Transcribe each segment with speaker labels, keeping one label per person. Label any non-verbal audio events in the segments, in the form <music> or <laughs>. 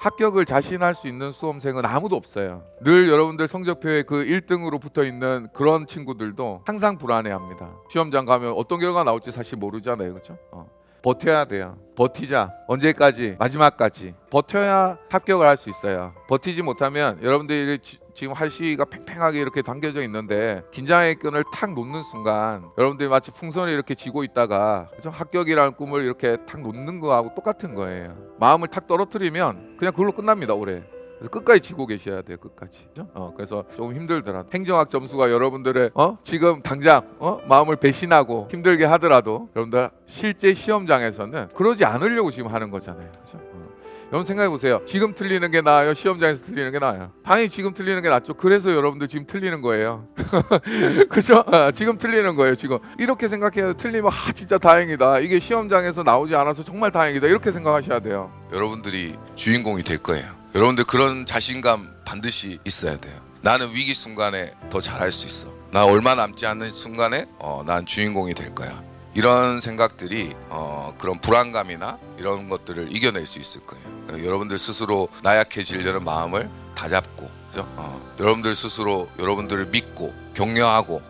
Speaker 1: 합격을 자신할 수 있는 수험생은 아무도 없어요. 늘 여러분들 성적표에 그 1등으로 붙어 있는 그런 친구들도 항상 불안해합니다. 시험장 가면 어떤 결과 나올지 사실 모르잖아요, 그렇죠? 어. 버텨야 돼요. 버티자. 언제까지? 마지막까지. 버텨야 합격을 할 수 있어요. 버티지 못하면 여러분들이 지, 지금 할 시기가 팽팽하게 이렇게 당겨져 있는데 긴장의 끈을 탁 놓는 순간 여러분들이 마치 풍선을 이렇게 쥐고 있다가 그죠? 합격이라는 꿈을 이렇게 탁 놓는 거하고 똑같은 거예요. 마음을 탁 떨어뜨리면 그냥 그걸로 끝납니다. 올해. 그래서 끝까지 지고 계셔야 돼요. 끝까지. 어, 그래서 조금 힘들더라도 행정학 점수가 여러분들의 어? 지금 당장 어? 마음을 배신하고 힘들게 하더라도 여러분들 실제 시험장에서는 그러지 않으려고 지금 하는 거잖아요. 그죠? 어. 여러분 생각해 보세요. 지금 틀리는 게 나아요. 시험장에서 틀리는 게 나아요. 당연히 지금 틀리는 게 낫죠. 그래서 여러분들 지금 틀리는 거예요. <laughs> 그죠? 어, 지금 틀리는 거예요. 지금 이렇게 생각해야 틀리면 아 진짜 다행이다. 이게 시험장에서 나오지 않아서 정말 다행이다. 이렇게 생각하셔야 돼요.
Speaker 2: 여러분들이 주인공이 될 거예요. 여러분들 그런 자신감 반드시 있어야 돼요. 나는 위기 순간에 더 잘할 수 있어. 나 얼마 남지 않는 순간에 어, 난 주인공이 될 거야. 이런 생각들이 어, 그런 불안감이나 이런 것들을 이겨낼 수 있을 거예요. 어, 여러분들 스스로 나약해지려는 마음을 다잡고, 그죠? 어, 여러분들 스스로 여러분들을 믿고 격려하고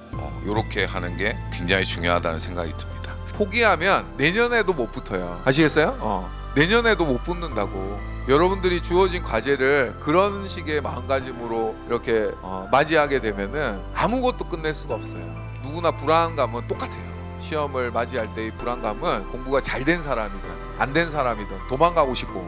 Speaker 2: 이렇게 하는 게 굉장히 중요하다는 생각이 듭니다.
Speaker 1: 포기하면 내년에도 못 붙어요. 아시겠어요? 어. 내년에도 못 붙는다고. 여러분들이 주어진 과제를 그런 식의 마음가짐으로 이렇게 어, 맞이하게 되면은 아무것도 끝낼 수가 없어요. 누구나 불안감은 똑같아요. 시험을 맞이할 때의 불안감은 공부가 잘 된 사람이든 안 된 사람이든 도망가고 싶고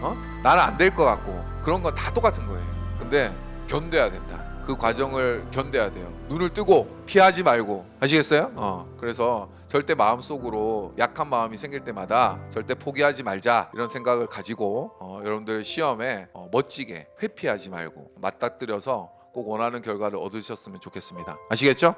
Speaker 1: 어? 나는 안 될 것 같고 그런 건 다 똑같은 거예요. 근데 견뎌야 된다. 그 과정을 견뎌야 돼요. 눈을 뜨고 피하지 말고 아시겠어요? 어. 그래서 절대 마음속으로 약한 마음이 생길 때마다 절대 포기하지 말자 이런 생각을 가지고 어, 여러분들 시험에 어, 멋지게 회피하지 말고 맞닥뜨려서 꼭 원하는 결과를 얻으셨으면 좋겠습니다. 아시겠죠?